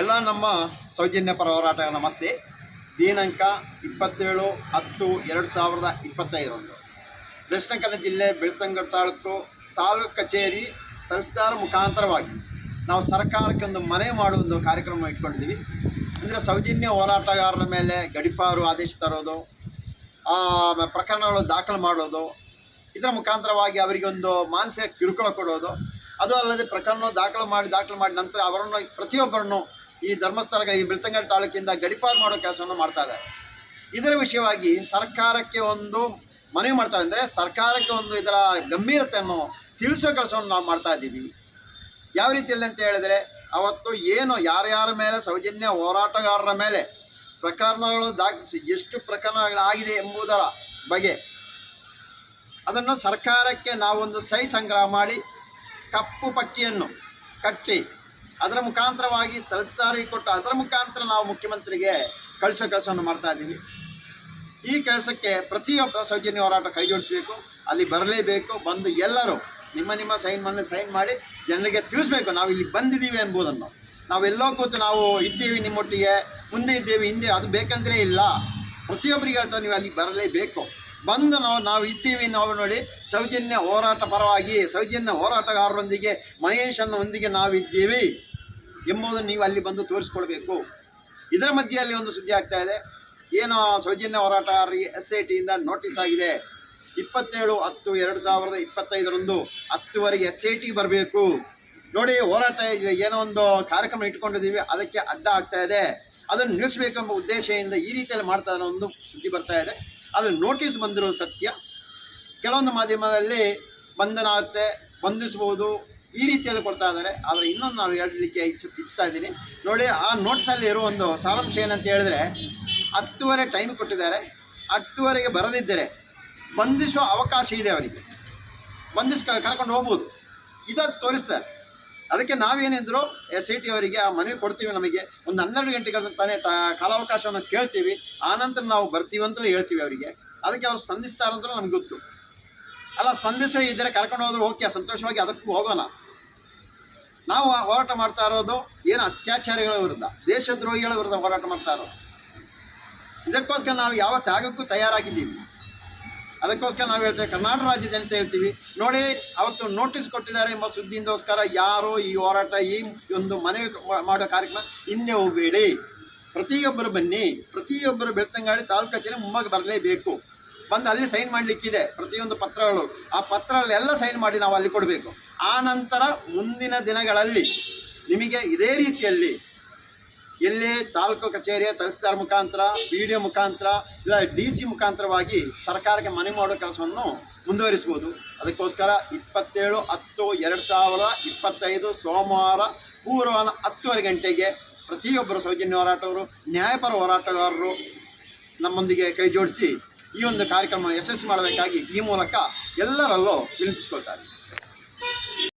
ಎಲ್ಲ ನಮ್ಮ ಸೌಜನ್ಯ ಪರ ಹೋರಾಟ ನಮಸ್ತೆ. ದಿನಾಂಕ ಇಪ್ಪತ್ತೇಳು ಹತ್ತು ಎರಡು ಸಾವಿರದ ಇಪ್ಪತ್ತೈದರಂದು. ದಕ್ಷಿಣ ಕನ್ನಡ ಜಿಲ್ಲೆ ಬೆಳ್ತಂಗಡ್ ತಾಲೂಕು ತಾಲೂಕು ಕಚೇರಿ ತಹಸೀಲ್ದಾರ ಮುಖಾಂತರವಾಗಿ ನಾವು ಸರ್ಕಾರಕ್ಕೆ ಒಂದು ಮನೆ ಮಾಡುವ ಕಾರ್ಯಕ್ರಮ ಇಟ್ಕೊಂಡಿದ್ದೀವಿ. ಅಂದರೆ ಸೌಜನ್ಯ ಹೋರಾಟಗಾರರ ಮೇಲೆ ಗಡಿಪಾರು ಆದೇಶ ತರೋದು ಪ್ರಕರಣಗಳು ದಾಖಲು ಮಾಡೋದು, ಇದರ ಮುಖಾಂತರವಾಗಿ ಅವರಿಗೆ ಒಂದು ಮಾನಸಿಕ ಕಿರುಕುಳ ಕೊಡೋದು. ಅದು ಅಲ್ಲದೆ ಪ್ರಕರಣ ದಾಖಲು ಮಾಡಿ ದಾಖಲು ಮಾಡಿ ನಂತರ ಅವರನ್ನು ಪ್ರತಿಯೊಬ್ಬರನ್ನು ಈ ಧರ್ಮಸ್ಥಳ ಈ ಬೆಳ್ತಂಗಡಿ ತಾಲೂಕಿಂದ ಗಡಿಪಾರು ಮಾಡೋ ಕೆಲಸವನ್ನು ಮಾಡ್ತಾ ಇದೆ. ಇದರ ವಿಷಯವಾಗಿ ಸರ್ಕಾರಕ್ಕೆ ಒಂದು ಮನವಿ ಮಾಡ್ತಾ ಅಂದರೆ ಸರ್ಕಾರಕ್ಕೆ ಒಂದು ಇದರ ಗಂಭೀರತೆಯನ್ನು ತಿಳಿಸುವ ಕೆಲಸವನ್ನು ನಾವು ಮಾಡ್ತಾ ಇದ್ದೀವಿ. ಯಾವ ರೀತಿಯಲ್ಲಿ ಅಂತ ಹೇಳಿದರೆ ಅವತ್ತು ಏನು ಯಾರ್ಯಾರ ಮೇಲೆ ಸೌಜನ್ಯ ಹೋರಾಟಗಾರರ ಮೇಲೆ ಪ್ರಕರಣಗಳು ದಾಖಲಿಸಿ ಎಷ್ಟು ಪ್ರಕರಣಗಳಾಗಿದೆ ಎಂಬುದರ ಬಗ್ಗೆ ಅದನ್ನು ಸರ್ಕಾರಕ್ಕೆ ನಾವೊಂದು ಸಹಿ ಸಂಗ್ರಹ ಮಾಡಿ ಕಪ್ಪು ಪಟ್ಟಿಯನ್ನು ಕಟ್ಟಿ ಅದರ ಮುಖಾಂತರವಾಗಿ ತಹಸೀಲ್ದಾರಿಗೆ ಕೊಟ್ಟು ಅದರ ಮುಖಾಂತರ ನಾವು ಮುಖ್ಯಮಂತ್ರಿಗೆ ಕಳಿಸೋ ಕೆಲಸವನ್ನು ಮಾಡ್ತಾ ಇದ್ದೀವಿ. ಈ ಕೆಲಸಕ್ಕೆ ಪ್ರತಿಯೊಬ್ಬ ಸೌಜನ್ಯ ಹೋರಾಟ ಕೈಜೋಡಿಸಬೇಕು, ಅಲ್ಲಿ ಬರಲೇಬೇಕು, ಬಂದು ಎಲ್ಲರೂ ನಿಮ್ಮ ನಿಮ್ಮ ಸೈನ್ ಮನೆ ಸೈನ್ ಮಾಡಿ ಜನರಿಗೆ ತಿಳಿಸ್ಬೇಕು ನಾವು ಇಲ್ಲಿ ಬಂದಿದ್ದೀವಿ ಎಂಬುದನ್ನು. ನಾವೆಲ್ಲೋ ಕೂತು ನಾವು ಇದ್ದೀವಿ ನಿಮ್ಮೊಟ್ಟಿಗೆ, ಮುಂದೆ ಇದ್ದೇವೆ, ಹಿಂದೆ ಅದು ಬೇಕಂದ್ರೆ ಇಲ್ಲ. ಪ್ರತಿಯೊಬ್ಬರಿಗೆ ಹೇಳ್ತಾ ನೀವು ಅಲ್ಲಿ ಬರಲೇಬೇಕು. ಬಂದು ನಾವು ನಾವು ಇದ್ದೀವಿ ನಾವು ನೋಡಿ ಸೌಜನ್ಯ ಹೋರಾಟ ಪರವಾಗಿ ಸೌಜನ್ಯ ಹೋರಾಟಗಾರರೊಂದಿಗೆ ಮಹೇಶನೊಂದಿಗೆ ನಾವಿದ್ದೀವಿ ಎಂಬುದನ್ನು ನೀವು ಅಲ್ಲಿ ಬಂದು ತೋರಿಸ್ಕೊಳ್ಬೇಕು. ಇದರ ಮಧ್ಯೆಯಲ್ಲಿ ಒಂದು ಸುದ್ದಿ ಆಗ್ತಾ ಇದೆ. ಏನು ಸೌಜನ್ಯ ಹೋರಾಟಗಾರರಿಗೆ ಎಸ್ ಐ ಟಿಯಿಂದ ನೋಟಿಸ್ ಆಗಿದೆ. ಇಪ್ಪತ್ತೇಳು ಹತ್ತು ಎರಡು ಸಾವಿರದ ಇಪ್ಪತ್ತೈದರಂದು ಹತ್ತುವರೆಗೆ ಎಸ್ ಐ ಟಿ ಬರಬೇಕು. ನೋಡಿ ಹೋರಾಟ ಏನೋ ಒಂದು ಕಾರ್ಯಕ್ರಮ ಇಟ್ಕೊಂಡಿದ್ದೀವಿ. ಅದಕ್ಕೆ ಅಡ್ಡ ಆಗ್ತಾ ಇದೆ. ಅದನ್ನು ನಿಲ್ಲಿಸಬೇಕೆಂಬ ಉದ್ದೇಶದಿಂದ ಈ ರೀತಿಯಲ್ಲಿ ಮಾಡ್ತಾ ಇರೋ ಒಂದು ಸುದ್ದಿ ಬರ್ತಾ ಇದೆ. ಅದು ನೋಟಿಸ್ ಬಂದಿರೋ ಸತ್ಯ. ಕೆಲವೊಂದು ಮಾಧ್ಯಮದಲ್ಲಿ ಬಂಧನ ಆಗುತ್ತೆ, ಬಂಧಿಸ್ಬೋದು, ಈ ರೀತಿಯಲ್ಲಿ ಕೊಡ್ತಾ ಇದ್ದಾರೆ. ಆದರೆ ಇನ್ನೊಂದು ನಾವು ಹೇಳಲಿಕ್ಕೆ ಇಚ್ಛ ಇಚ್ಛಾ ಇದ್ದೀನಿ. ನೋಡಿ, ಆ ನೋಟ್ಸಲ್ಲಿ ಇರೋ ಒಂದು ಸಾರಾಂಶ ಏನಂತ ಹೇಳಿದ್ರೆ, ಹತ್ತುವರೆ ಟೈಮ್ ಕೊಟ್ಟಿದ್ದಾರೆ. ಹತ್ತುವರೆಗೆ ಬರದಿದ್ದರೆ ಬಂಧಿಸುವ ಅವಕಾಶ ಇದೆ ಅವರಿಗೆ. ಬಂಧಿಸ್ ಕರ್ಕೊಂಡು ಹೋಗ್ಬೋದು. ಇದು ತೋರಿಸ್ತಾರೆ ಅದಕ್ಕೆ ನಾವೇನಿದ್ರು ಎಸ್ ಐ ಟಿ ಅವರಿಗೆ ಆ ಮನವಿ ಕೊಡ್ತೀವಿ ನಮಗೆ. ಒಂದು ಹನ್ನೆರಡು ಗಂಟೆಗಳ ತಾನೇ ಕಾಲಾವಕಾಶವನ್ನು ಕೇಳ್ತೀವಿ. ಆನಂತರ ನಾವು ಬರ್ತೀವಿ ಅಂತಲೂ ಹೇಳ್ತೀವಿ ಅವರಿಗೆ. ಅದಕ್ಕೆ ಅವ್ರು ಸ್ಪಂದಿಸ್ತಾರಂತಲೂ ನಮ್ಗೆ ಗೊತ್ತು. ಅಲ್ಲ, ಸ್ಪಂದಿಸೇ ಇದ್ದರೆ ಕರ್ಕೊಂಡು ಹೋದ್ರೆ ಓಕೆ, ಸಂತೋಷವಾಗಿ ಅದಕ್ಕೂ ಹೋಗೋಣ. ನಾವು ಹೋರಾಟ ಮಾಡ್ತಾ ಇರೋದು ಏನು ಅತ್ಯಾಚಾರಿಗಳ ವಿರುದ್ಧ, ದೇಶದ್ರೋಹಿಗಳ ವಿರುದ್ಧ ಹೋರಾಟ ಮಾಡ್ತಾ ಇರೋದು. ಇದಕ್ಕೋಸ್ಕರ ನಾವು ಯಾವ ತ್ಯಾಗಕ್ಕೂ ತಯಾರಾಗಿದ್ದೀವಿ. ಅದಕ್ಕೋಸ್ಕರ ನಾವು ಹೇಳ್ತೇವೆ, ಕರ್ನಾಟಕ ರಾಜ್ಯ ಜನತೆ ಹೇಳ್ತೀವಿ, ನೋಡಿ ಅವತ್ತು ನೋಟಿಸ್ ಕೊಟ್ಟಿದ್ದಾರೆ ಎಂಬ ಸುದ್ದಿಯಿಂದೋಸ್ಕರ ಯಾರು ಈ ಹೋರಾಟ, ಈ ಒಂದು ಮನೆ ಮಾಡೋ ಕಾರ್ಯಕ್ರಮ ಹಿಂದೆ ಹೋಗಬೇಡಿ. ಪ್ರತಿಯೊಬ್ಬರು ಬನ್ನಿ, ಪ್ರತಿಯೊಬ್ಬರು ಬೆಳ್ತಂಗಾಡಿ ತಾಲೂಕು ಕಚೇರಿ ಮುಂಬಾಗ ಬರಲೇಬೇಕು. ಬಂದು ಅಲ್ಲಿ ಸೈನ್ ಮಾಡಲಿಕ್ಕಿದೆ ಪ್ರತಿಯೊಂದು ಪತ್ರಗಳು. ಆ ಪತ್ರಗಳೆಲ್ಲ ಸೈನ್ ಮಾಡಿ ನಾವು ಅಲ್ಲಿ ಕೊಡಬೇಕು. ಆ ನಂತರ ಮುಂದಿನ ದಿನಗಳಲ್ಲಿ ನಿಮಗೆ ಇದೇ ರೀತಿಯಲ್ಲಿ ಎಲ್ಲಿ ತಾಲೂಕು ಕಚೇರಿಯ ತಹಸೀಲ್ದಾರ್ ಮುಖಾಂತರ ಪಿ ಡಿ ಒ ಮುಖಾಂತರ, ಇಲ್ಲ ಡಿ ಸಿ ಮುಖಾಂತರವಾಗಿ ಸರ್ಕಾರಕ್ಕೆ ಮನವಿ ಮಾಡೋ ಕೆಲಸವನ್ನು ಮುಂದುವರಿಸ್ಬೋದು ಅದಕ್ಕೋಸ್ಕರ ಇಪ್ಪತ್ತೇಳು, ಹತ್ತು, ಎರಡು ಸಾವಿರದ ಇಪ್ಪತ್ತೈದು ಸೋಮವಾರ ಪೂರ್ವನ ಹತ್ತುವರೆ ಗಂಟೆಗೆ ಪ್ರತಿಯೊಬ್ಬರು ಸೌಜನ್ಯ ಹೋರಾಟವರು ನ್ಯಾಯಪರ ಹೋರಾಟಗಾರರು ನಮ್ಮೊಂದಿಗೆ ಕೈ ಜೋಡಿಸಿ ಈ ಒಂದು ಕಾರ್ಯಕ್ರಮ ಯಶಸ್ವಿ ಮಾಡಬೇಕಾಗಿ ಈ ಮೂಲಕ ಎಲ್ಲರಲ್ಲೂ ವಿನಂತಿಸ್ಕೊಳ್ತಾರೆ.